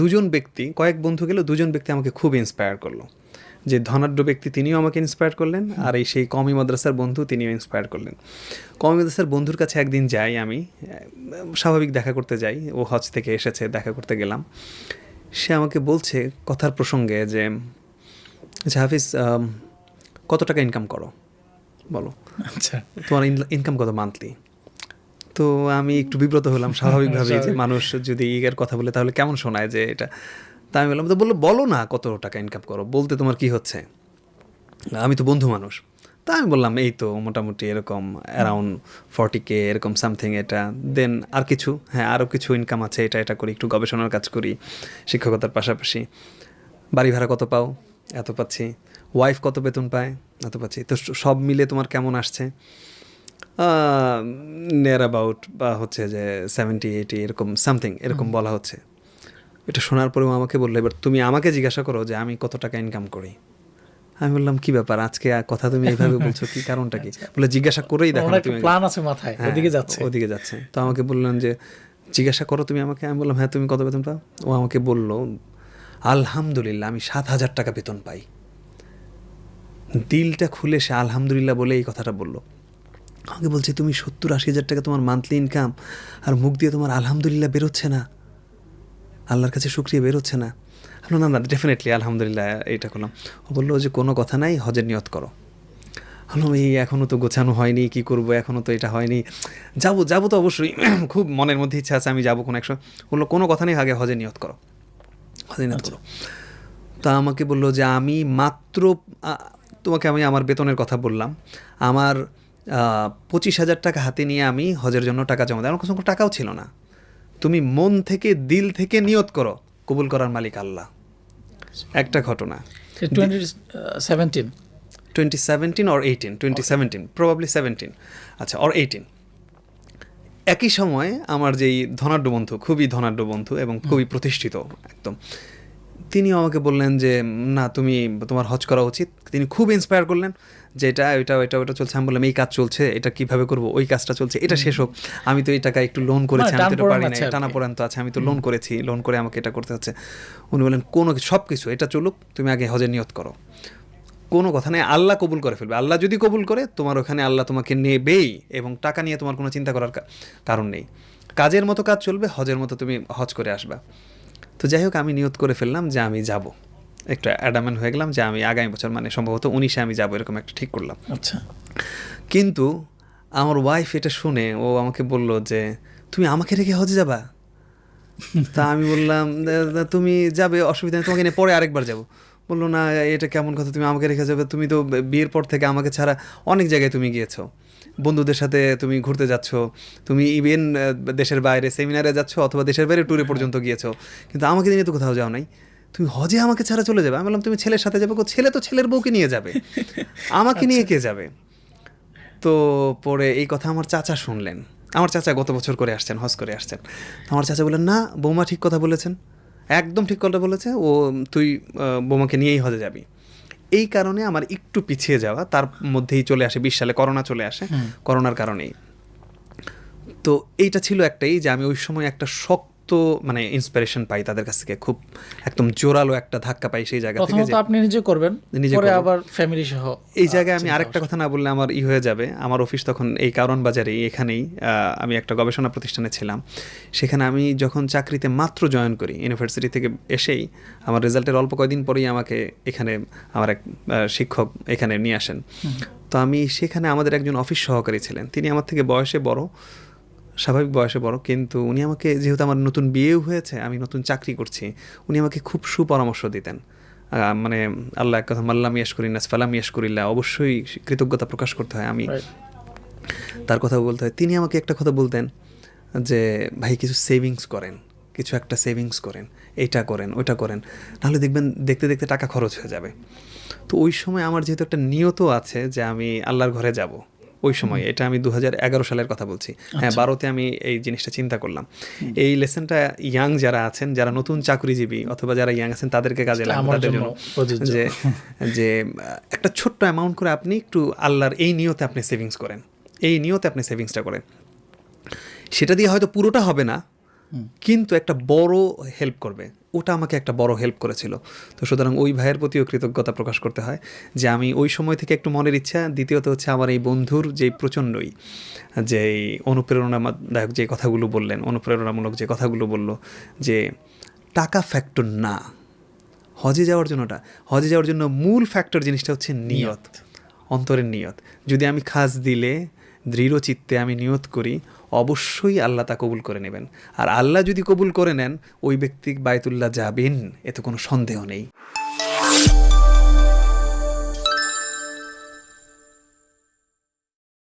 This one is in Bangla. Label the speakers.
Speaker 1: দুজন ব্যক্তি কয়েক বন্ধু গেল দুজন ব্যক্তি আমাকে খুব ইন্সপায়ার করল। যে ধনাঢ্য ব্যক্তি তিনিও আমাকে ইন্সপায়ার করলেন আর এই সেই কমি মাদ্রাসার বন্ধু তিনিও ইন্সপায়ার করলেন। কমি মাদ্রাসার বন্ধুর কাছে একদিন যাই আমি স্বাভাবিক দেখা করতে যাই ও হজ থেকে এসেছে দেখা করতে গেলাম। সে আমাকে বলছে কথার প্রসঙ্গে যে হাফিজ কত টাকা ইনকাম করো? বলো।
Speaker 2: আচ্ছা।
Speaker 1: তোমার ইনকাম কত মান্থলি তো আমি একটু বিব্রত হলাম স্বাভাবিকভাবে যে মানুষ যদি এর কথা বলে তাহলে কেমন শোনায় যে এটা? তা আমি বললাম তো বলল বলো না কত টাকা ইনকাম করো বলতে তোমার কি হচ্ছে? আমি তো বন্ধু মানুষ। তা আমি বললাম এই তো মোটামুটি এরকম অ্যারাউন্ড ফর্টি কে এরকম সামথিং এটা। দেন আর কিছু হ্যাঁ আরও কিছু ইনকাম আছে এটা এটা করি একটু গবেষণার কাজ করি শিক্ষকতার পাশাপাশি। বাড়ি ভাড়া কত পাও? এত পাচ্ছি। ওয়াইফ কত বেতন পায়? এত পাচ্ছি। তো সব মিলে তোমার কেমন আসছে? নিয়ার অ্যাবাউট বা হচ্ছে যে সেভেন্টি এইটি এরকম সামথিং এরকম বলা হচ্ছে। এটা শোনার পরেও আমাকে বলল এবার তুমি আমাকে জিজ্ঞাসা করো যে আমি কত টাকা ইনকাম করি? আমি বললাম কি ব্যাপার? আজকে কথা তুমি এইভাবে বলছো কি কারণটা কি? বলে জিজ্ঞাসা করেই দেখো তুমি
Speaker 2: প্ল্যান আছে মাথায়
Speaker 1: হ্যাঁ,
Speaker 2: ওদিকে যাচ্ছে।
Speaker 1: ওদিকে যাচ্ছে। তো আমাকে বললেন যে জিজ্ঞাসা করো তুমি আমাকে। আমি বললাম হ্যাঁ তুমি কত বেতন পাও? ও আমাকে বলল আলহামদুলিল্লাহ আমি সাত হাজার টাকা বেতন পাই। দিলটা খুলে সে আলহামদুলিল্লাহ বলে এই কথাটা বলল। আমাকে বলছে তুমি সত্তর আশি হাজার টাকা তোমার মান্থলি ইনকাম আর মুখ দিয়ে তোমার আলহামদুলিল্লাহ বেরোচ্ছে না। আল্লাহর কাছে শুক্রিয়া বেরোচ্ছে না। না না ডেফিনেটলি আলহামদুলিল্লাহ এইটা করলাম। ও বলল যে কোনো কথা নাই হজের নিয়ত করো। বললাম এই এখনও তো গোছানো হয়নি কি করব? এখনও তো এটা হয়নি। যাব যাব তো অবশ্যই। খুব মনের মধ্যে ইচ্ছা আছে আমি যাব কোনো একসময়। বলল কোনো কথা নেই আগে হজে নিয়ত করো। হজে নিয়ত করো। তা আমাকে বলল যে আমি মাত্র তোমাকে আমি আমার বেতনের কথা বললাম। আমার পঁচিশ হাজার টাকা হাতে নিয়ে আমি হজের জন্য টাকা জমা দিই আমার কোনো টাকাও ছিল না। তুমি মন থেকে দিল থেকে নিয়ত করো কবুল করার মালিক আল্লাহ। একটা ঘটনা।
Speaker 2: Twenty seventeen
Speaker 1: twenty seventeen or eighteen twenty seventeen probably seventeen আচ্ছা অর এইটিন একই সময় আমার যেই ধনাঢ্য বন্ধু খুবই ধনাঢ্য বন্ধু এবং খুবই প্রতিষ্ঠিত একদম। তিনিও আমাকে বললেন যে না তুমি তোমার হজ করা উচিত। তিনি খুব ইন্সপায়ার করলেন যে এটা এটা এটা ওটা চলছে। আমি বললাম এই কাজ চলছে এটা কীভাবে করব? ওই কাজটা চলছে এটা শেষ হোক। আমি তো এই টাকা একটু লোন করেছি আমি তো পারি না। টানা পড়ান্ত আছে আমি তো লোন করেছি লোন করে আমাকে এটা করতে হচ্ছে। উনি বলেন কোনো সব কিছু এটা চলুক তুমি আগে হজের নিয়ত করো। কোনো কথা নেই আল্লাহ কবুল করে ফেলবে। আল্লাহ যদি কবুল করে তোমার ওখানে আল্লাহ তোমাকে নেবেই এবং টাকা নিয়ে তোমার কোনো চিন্তা করার কারণ নেই। কাজের মতো কাজ চলবে হজের মতো তুমি হজ করে আসবা। তো যাই হোক আমি নিয়ত করে ফেললাম যে আমি যাব। একটু অ্যাডামেন্ট হয়ে গেলাম যে আমি আগামী বছর মানে সম্ভবত উনিশে আমি যাব এরকম একটা ঠিক করলাম।
Speaker 2: আচ্ছা।
Speaker 1: কিন্তু আমার ওয়াইফ এটা শুনে ও আমাকে বলল যে তুমি আমাকে রেখে হজে যাবা? তা আমি বললাম "দা- দা, তুমি যাবে অসুবিধা নেই তোমাকে নিয়ে পরে আরেকবার যাব। বলল না এটা কেমন কথা তুমি আমাকে রেখে যাবে তুমি তো বিয়ের পর থেকে আমাকে ছাড়া অনেক জায়গায় তুমি গিয়েছো। বন্ধুদের সাথে তুমি ঘুরতে যাচ্ছ তুমি ইভেন দেশের বাইরে সেমিনারে যাচ্ছ অথবা দেশের বাইরে ট্যুরে পর্যন্ত গিয়েছো। কিন্তু আমাকে নিয়ে তো কোথাও যাও নাই। তুমি হজে আমাকে ছাড়া চলে যাবে। আমি বললাম তুমি ছেলের সাথে যাবে? ছেলে তো ছেলের বউকে নিয়ে যাবে। আমাকে নিয়ে কে যাবে? তো পরে এই কথা আমার চাচা শুনলেন। আমার চাচা গত বছর করে আসছেন হজ করে আসছেন। আমার চাচা বললেন না বৌমা ঠিক কথা বলেছেন। একদম ঠিক কথা বলেছে। ও তুই বৌমাকে নিয়েই হজে যাবি। এই কারণে আমার একটু পিছিয়ে যাওয়া তার মধ্যেই চলে আসে বিশ সালে করোনা চলে আসে করোনার কারণেই। তো এইটা ছিল একটাই যে আমি ওই সময় একটা শক্ত মানে ইন্সপিরেশন পাই তাদের কাছ থেকে। খুব একদম জোরালো একটা ধাক্কা পাই সেই জায়গা থেকে
Speaker 2: আপনি নিজে করবেন
Speaker 1: নিজে করব।
Speaker 2: আবার ফ্যামিলি সহ
Speaker 1: এই জায়গায় আমি আরেকটা কথা না বললে আমার ই হয়ে যাবে। আমার অফিস তখন এই কারণ বাজারেই এখানেই আমি একটা গবেষণা প্রতিষ্ঠানে ছিলাম। সেখানে আমি যখন চাকরিতে মাত্র জয়েন করি ইউনিভার্সিটি থেকে এসেই আমার রেজাল্টের অল্প কয়েকদিন পরেই আমাকে এখানে আমার এক শিক্ষক এখানে নিয়ে আসেন। তো আমি সেখানে আমাদের একজন অফিস সহকারী ছিলেন। তিনি আমার থেকে বয়সে বড়। স্বাভাবিক বয়সে বড় কিন্তু উনি আমাকে যেহেতু আমার নতুন বিয়েও হয়েছে আমি নতুন চাকরি করছি উনি আমাকে খুব সুপরামর্শ দিতেন। মানে আল্লাহ এক কথা মাল্লাম ইয়াস করি না ফালাম ইয়াস করিল্লা অবশ্যই কৃতজ্ঞতা প্রকাশ করতে হয় আমি। তার কথা বলতে হয় তিনি আমাকে একটা কথা বলতেন যে ভাই কিছু সেভিংস করেন কিছু একটা সেভিংস করেন এইটা করেন ওইটা করেন নাহলে দেখবেন দেখতে দেখতে টাকা খরচ হয়ে যাবে। তো ওই সময় আমার যেহেতু একটা নিয়ত আছে যে আমি আল্লাহর ঘরে যাব ওই সময় এটা আমি দু হাজার এগারো সালের কথা বলছি। হ্যাঁ বারোতে আমি এই জিনিসটা চিন্তা করলাম। এই লেসনটা ইয়াং যারা আছেন যারা নতুন চাকরিজীবী অথবা যারা ইয়াং আছেন তাদেরকে কাজে লাগবে তাদের
Speaker 2: জন্য
Speaker 1: জন্য। যে যে একটা ছোট্ট অ্যামাউন্ট করে আপনি একটু আল্লাহর এই নিয়তে আপনি সেভিংস করেন। এই নিয়তে আপনি সেভিংসটা করেন। সেটা দিয়ে হয়তো পুরোটা হবে না কিন্তু একটা বড় হেল্প করবে। ওটা আমাকে একটা বড় হেল্প করেছিল। তো সুতরাং ওই ভাইয়ের প্রতিও কৃতজ্ঞতা প্রকাশ করতে হয় যে আমি ওই সময় থেকে একটু মনের ইচ্ছা দ্বিতীয়ত হচ্ছে আমার এই বন্ধুর যে প্রচণ্ডই যে এই অনুপ্রেরণাদায়ক যে কথাগুলো বললেন অনুপ্রেরণামূলক যে কথাগুলো বলল যে টাকা ফ্যাক্টর না। হজে যাওয়ার জন্যটা হজে যাওয়ার জন্য মূল ফ্যাক্টর জিনিসটা হচ্ছে নিয়ত। অন্তরের নিয়ত। যদি আমি খাস দিলে দৃঢ় চিত্তে আমি নিয়ত করি, অবশ্যই আল্লাহ তা কবুল করে নেবেন। আর আল্লাহ যদি কবুল করে নেন, ওই ব্যক্তি বায়তুল্লাহ যাবেন, এতে কোনো সন্দেহ নেই।